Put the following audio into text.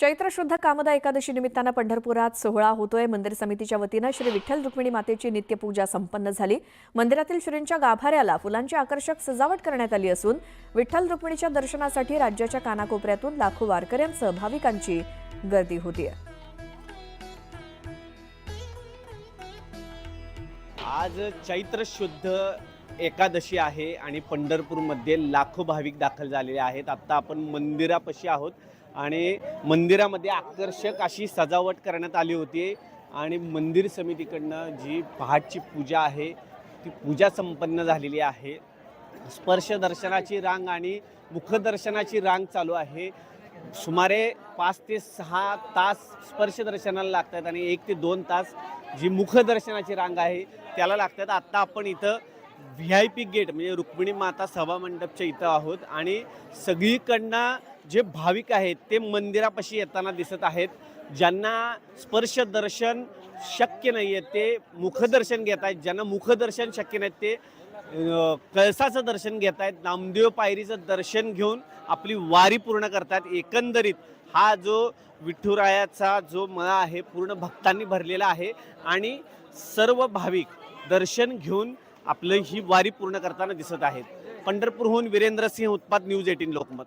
चैत्र शुद्ध कामदा एकादशी निमित्तानं पंढरपुरात सोहळा होतोय. मंदिर समितीच्या वतीनं श्री विठ्ठल रुक्मिणी मातेची नित्यपूजा संपन्न झाली. मंदिरातील श्रींच्या गाभाऱ्याला फुलांची आकर्षक सजावट करण्यात आली असून विठ्ठल रुक्मिणीच्या दर्शनासाठी राज्याच्या कानाकोपऱ्यातून लाखो वारकऱ्यांसह भाविकांची गर्दी होती आज चैत्र शुद्ध एकादशी आहे आणि पंढरपूरमध्ये लाखो भाविक दाखल झालेले आहेत. आत्ता आपण मंदिरापाशी आहोत आणि मंदिरामध्ये आकर्षक अशी सजावट करण्यात आली होती आणि मंदिर समितीकडनं जी पहाटची पूजा आहे ती पूजा संपन्न झालेली आहे. स्पर्श दर्शनाची रांग आणि मुखदर्शनाची रांग चालू आहे. सुमारे पाच ते सहा तास स्पर्श दर्शनाला लागतात आणि एक ते दोन तास जी मुखदर्शनाची रांग आहे त्याला लागतात. आत्ता आपण इथं व्ही आय पी गेट म्हणजे रुक्मिणी माता सभा मंडपच्या इथं आहोत आणि सगळीकडनं जे भाविक आहेत ते मंदिरापाशी येताना दिसत आहेत. ज्यांना स्पर्श दर्शन शक्य नाही आहे ते मुखदर्शन घेत आहेत. ज्यांना मुखदर्शन शक्य नाही ते कळसाचं दर्शन घेत आहेत. नामदेव पायरीचं दर्शन घेऊन आपली वारी पूर्ण करतात. एकंदरीत हा जो विठुरायाचा जो मळा आहे पूर्ण भक्तांनी भरलेला आहे आणि सर्व भाविक दर्शन घेऊन आपलं ही वारी पूर्ण करताना दिसत आहेत. पंढरपूरहून वीरेंद्र सिंह उत्पाद न्यूज एटीन लोकमत.